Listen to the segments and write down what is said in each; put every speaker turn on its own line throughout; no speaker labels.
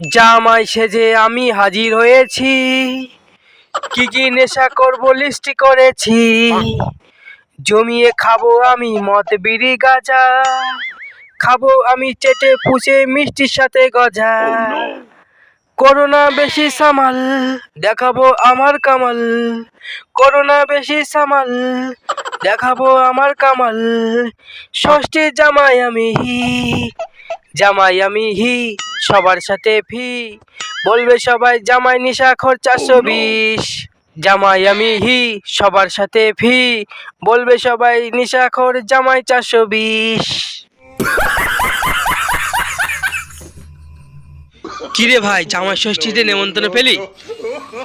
জামাই সেজে আমি হাজির হয়েছি। কি কি নেশা করব লিস্ট করেছি। জমিয়ে খাব আমি মদ, বিড়ি, গাজা। খাব আমি চেটে পুষে মিষ্টির সাথে গজা। করোনা বেশি সামাল, দেখাবো আমার কামাল। করোনা বেশি সামাল, দেখাবো আমার কামাল। ষষ্ঠী জামাই আমি হি, জামাই আমি হি। সবার সাথে ফি। বলবে সবাই জামাই নিশা খর চারশো বিশ জামাই আমি হি সবার সাথে ফি। বলবে সবাই নিশা খর জামাই চারশো বিশ। কিরে ভাই জামাই ষষ্ঠীতে নেমন্তন্ন পেলি?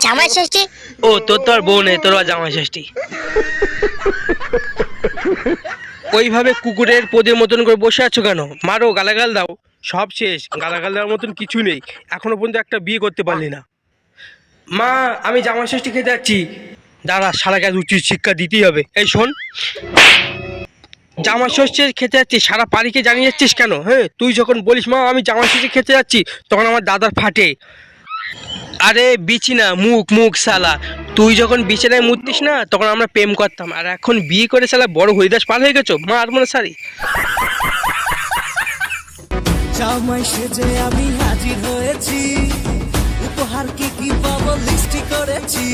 জামাই ষষ্ঠী?
ও তোর তো আর বউ নেই তোর আর জামাই ষষ্ঠী। ওইভাবে কুকুরের পদের মতন করে বসে আছো কেন? মারো গালাগাল দাও। সব শেষ গালাগাল দেওয়ার মতন কিছু নেই। এখনও পর্যন্ত একটা বিয়ে করতে পারলি না। মা, আমি জামাই ষষ্ঠী খেতে যাচ্ছি। দাদা সারা গাছ উচিত শিক্ষা দিতেই হবে। এই শোন। জামা ষষ্ঠী খেতে যাচ্ছি, সারা বাড়িকে জানিয়ে যাচ্ছিস কেন? হ্যাঁ তুই যখন বলিস, মা, আমি জামা ষষ্ঠী খেতে যাচ্ছি, তখন আমার দাদার ফাটে। আরে বিছিনা মুখ মুখ সালা তুই যখন বিছানায় মুততিস না, তখন আমরা প্রেম করতাম। আর এখন বিয়ে করে সালা বড় হরিদাস পার হয়ে গেছো? মা আর মনে সারি
জামাই সেজে আমি হাজির হয়েছি। উপহার কি কি পাবো লিস্টি করেছি?